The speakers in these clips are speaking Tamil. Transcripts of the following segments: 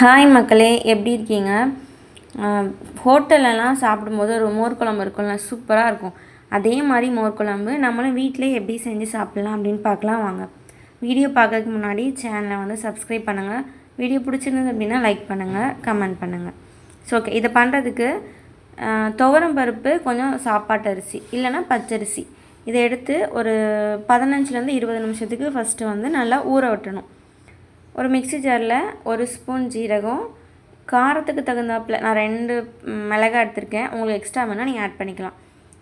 ஹாய் மக்களே. எப்படி இருக்கீங்க? ஹோட்டல்லலாம் சாப்பிடும்போது ஒரு மோர் குழம்பு இருக்கும்ல சூப்பராக இருக்கும். அதே மாதிரி மோர் குழம்பு நம்மளும் வீட்டிலே எப்படி செஞ்சு சாப்பிட்லாம் அப்படின்னு பார்க்கலாம் வாங்க. வீடியோ பார்க்கறதுக்கு முன்னாடி சேனலை வந்து சப்ஸ்கிரைப் பண்ணுங்கள் வீடியோ பிடிச்சிருந்தது அப்படின்னா லைக் பண்ணுங்கள் கமெண்ட் பண்ணுங்கள் ஸோ ஓகே இதை பண்ணுறதுக்கு துவரம் பருப்பு கொஞ்சம் சாப்பாட்டு அரிசி இல்லைன்னா பச்சரிசி. இதை எடுத்து ஒரு பதினஞ்சுலேருந்து இருபது நிமிஷத்துக்கு ஃபஸ்ட்டு வந்து நல்லா ஊற விட்டணும். ஒரு மிக்ஸி ஜாரில் ஒரு ஸ்பூன் ஜீரகம் காரத்துக்கு தகுந்தாப்பில் நான் ரெண்டு மிளகா எடுத்திருக்கேன். உங்களுக்கு எக்ஸ்ட்ரா வேணால் நீங்கள் ஆட் பண்ணிக்கலாம்.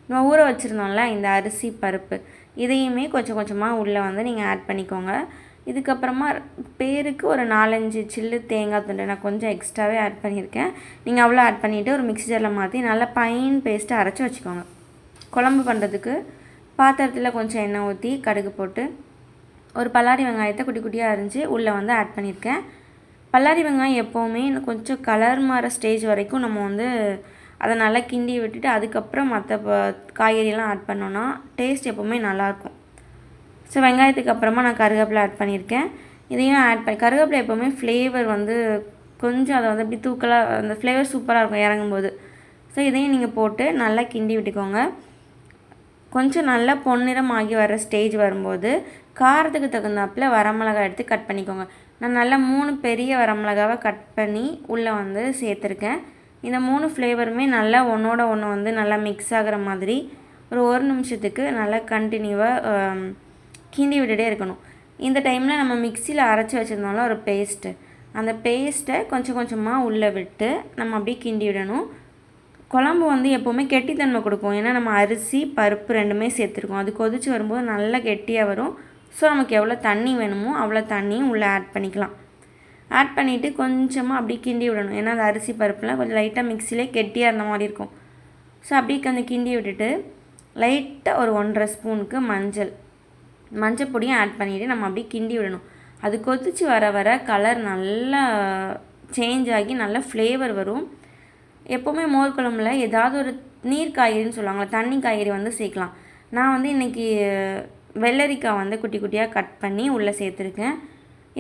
நம்ம ஊற வச்சுருந்தோம்ல இந்த அரிசி பருப்பு இதையுமே கொஞ்சம் கொஞ்சமாக உள்ளே வந்து நீங்கள் ஆட் பண்ணிக்கோங்க. இதுக்கப்புறமா பேருக்கு ஒரு நாலஞ்சு சில்லு தேங்காய் துண்டு நான் கொஞ்சம் எக்ஸ்ட்ராவே ஆட் பண்ணியிருக்கேன். நீங்கள் அவ்வளோ ஆட் பண்ணிவிட்டு ஒரு மிக்ஸி ஜாரில் மாற்றி நல்லா பைன் பேஸ்ட்டு அரைச்சி வச்சுக்கோங்க. குழம்பு பண்ணுறதுக்கு பாத்திரத்தில் கொஞ்சம் எண்ணெய் ஊற்றி கடுகு போட்டு ஒரு பல்லாரி வெங்காயத்தை குட்டி குட்டியாக அரிஞ்சு உள்ளே வந்து ஆட் பண்ணியிருக்கேன். பல்லாரி வெங்காயம் எப்போவுமே இன்னும் கொஞ்சம் கலர் மாற ஸ்டேஜ் வரைக்கும் நம்ம வந்து அதை நல்லா கிண்டி விட்டுட்டு அதுக்கப்புறம் மற்ற ப- காய்கறியெல்லாம் ஆட் பண்ணோன்னா டேஸ்ட் எப்போவுமே நல்லாயிருக்கும். ஸோ வெங்காயத்துக்கு அப்புறமா நான் கருவேப்பிலை ஆட் பண்ணியிருக்கேன். இதையும் ஆட் பண்ணி கருவேப்பிலை எப்போவுமே ஃப்ளேவர் வந்து கொஞ்சம் அதை வந்து அப்படி தூக்கலாக அந்த ஃப்ளேவர் சூப்பராக இருக்கும் இறங்கும்போது. ஸோ இதையும் நீங்கள் போட்டு நல்லா கிண்டி விட்டுக்கோங்க. கொஞ்சம் நல்லா பொன்னிறம் ஆகி வர ஸ்டேஜ் வரும்போது காரத்துக்கு தகுந்தாப்பில் வரமிளகாய் எடுத்து கட் பண்ணிக்கோங்க. நான் நல்லா மூணு பெரிய வரமிளகாவை கட் பண்ணி உள்ளே வந்து சேர்த்துருக்கேன். இந்த மூணு ஃப்ளேவருமே நல்லா ஒன்றோட ஒன்று வந்து நல்லா மிக்ஸ் ஆகிற மாதிரி ஒரு ஒரு நிமிஷத்துக்கு நல்லா கண்டினியூவாக கிண்டி விட்டுட்டே இருக்கணும். இந்த டைமில் நம்ம மிக்சியில் அரைச்சி வச்சுருந்தோம்ல ஒரு பேஸ்ட்டு அந்த பேஸ்ட்டை கொஞ்சம் கொஞ்சமாக உள்ளே விட்டு நம்ம அப்படியே கிண்டி விடணும். குழம்பு வந்து எப்போவுமே கெட்டித்தன்மை கொடுக்கும். ஏன்னா நம்ம அரிசி பருப்பு ரெண்டுமே சேர்த்துருக்கோம். அது கொதிச்சு வரும்போது நல்லா கெட்டியாக வரும். ஸோ நமக்கு எவ்வளோ தண்ணி வேணுமோ அவ்வளோ தண்ணியும் உள்ளே ஆட் பண்ணிக்கலாம். ஆட் பண்ணிவிட்டு கொஞ்சமாக அப்படியே கிண்டி விடணும். ஏன்னா அந்த அரிசி பருப்புலாம் கொஞ்சம் லைட்டாக மிக்சிலே கெட்டியாக இருந்த மாதிரி இருக்கும். ஸோ அப்படியே கொஞ்சம் கிண்டி விட்டுட்டு லைட்டாக ஒரு ஒன்றரை ஸ்பூனுக்கு மஞ்சள். மஞ்சள் பொடியும் ஆட் பண்ணிவிட்டு நம்ம அப்படியே கிண்டி விடணும். அது கொதிச்சு வர வர கலர் நல்லா சேஞ்ச் ஆகி நல்லா ஃப்ளேவர் வரும். எப்போவுமே மோர் குழம்புல ஏதாவது ஒரு நீர் காய்கறின்னு சொல்லுவாங்கள்ல தண்ணி காய்கறி வந்து சேர்க்கலாம். நான் வந்து இன்றைக்கி வெள்ளரிக்காய் வந்து குட்டி குட்டியாக கட் பண்ணி உள்ளே சேர்த்துருக்கேன்.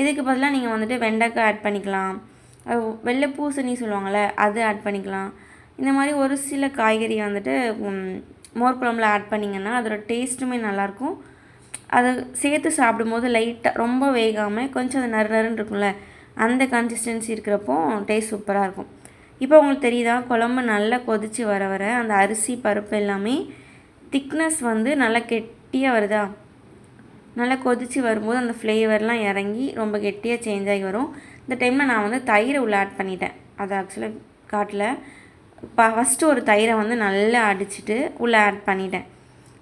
இதுக்கு பதிலாக நீங்கள் வந்துட்டு வெண்டைக்காய் ஆட் பண்ணிக்கலாம். வெள்ளை பூசணி சொல்லுவாங்கள்ல அது ஆட் பண்ணிக்கலாம். இந்த மாதிரி ஒரு சில காய்கறி வந்துட்டு மோர் குழம்புல ஆட் பண்ணிங்கன்னா அதோட டேஸ்ட்டுமே நல்லாயிருக்கும். அதை சேர்த்து சாப்பிடும்போது லைட்டாக ரொம்ப வேகாமல் கொஞ்சம் அது நறு நறுன்னு இருக்கும்ல அந்த கன்சிஸ்டன்சி இருக்கிறப்போ டேஸ்ட் சூப்பராக இருக்கும். இப்போ உங்களுக்கு தெரியுதா குழம்பு நல்லா கொதிச்சு வர வர அந்த அரிசி பருப்பு எல்லாமே திக்னஸ் வந்து நல்லா கெட்டியாக வருதா? நல்லா கொதிச்சு வரும்போது அந்த ஃப்ளேவர்லாம் இறங்கி ரொம்ப கெட்டியாக சேஞ்ச் ஆகி வரும். இந்த டைமில் நான் வந்து தயிரை உள்ளே ஆட் பண்ணிட்டேன். அது ஆக்சுவலாக காட்டில். இப்போ ஃபஸ்ட்டு ஒரு தயிரை வந்து நல்லா அடிச்சிட்டு உள்ளே ஆட் பண்ணிட்டேன்.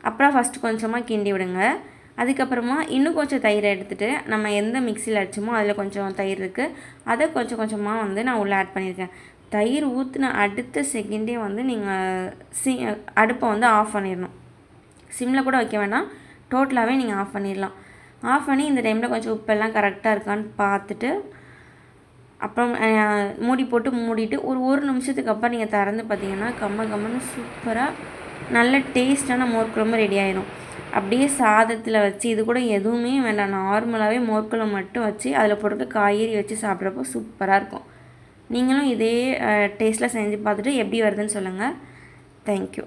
அப்புறம் ஃபஸ்ட்டு கொஞ்சமாக கிண்டி விடுங்க. அதுக்கப்புறமா இன்னும் கொஞ்சம் தயிரை எடுத்துகிட்டு நம்ம எந்த மிக்சியில் அடிச்சோமோ அதில் கொஞ்சம் தயிர் இருக்குது அதை கொஞ்சம் கொஞ்சமாக வந்து நான் உள்ளே ஆட் பண்ணியிருக்கேன் தயிர் ஊற்றின அடுத்த செகண்டே வந்து நீங்கள் சி அடுப்பை வந்து ஆஃப் பண்ணிடணும். சிம்மில் கூட வைக்க வேணாம். டோட்டலாகவே நீங்கள் ஆஃப் பண்ணிடலாம். ஆஃப் பண்ணி இந்த டைமில் கொஞ்சம் உப்பெல்லாம் கரெக்டாக இருக்கான்னு பார்த்துட்டு அப்புறம் மூடி போட்டு மூடிட்டு ஒரு ஒரு நிமிஷத்துக்கு அப்புறம் நீங்கள் திறந்து பார்த்தீங்கன்னா கம்ம கம்மன்னு சூப்பராக நல்ல டேஸ்டான மோர் குழம்பு ரெடி ஆயிடும் அப்படியே சாதத்தில் வச்சு இது கூட எதுவுமே வேண்டாம். நார்மலாகவே மோர் குழம்பு மட்டும் வச்சு அதில் போட்டு காய்கறி வச்சு சாப்பிட்றப்போ சூப்பராக இருக்கும். நீங்களும் இதே டேஸ்ட்டில் செஞ்சு பார்த்துட்டு எப்படி வருதுன்னு சொல்லுங்கள் தேங்க்யூ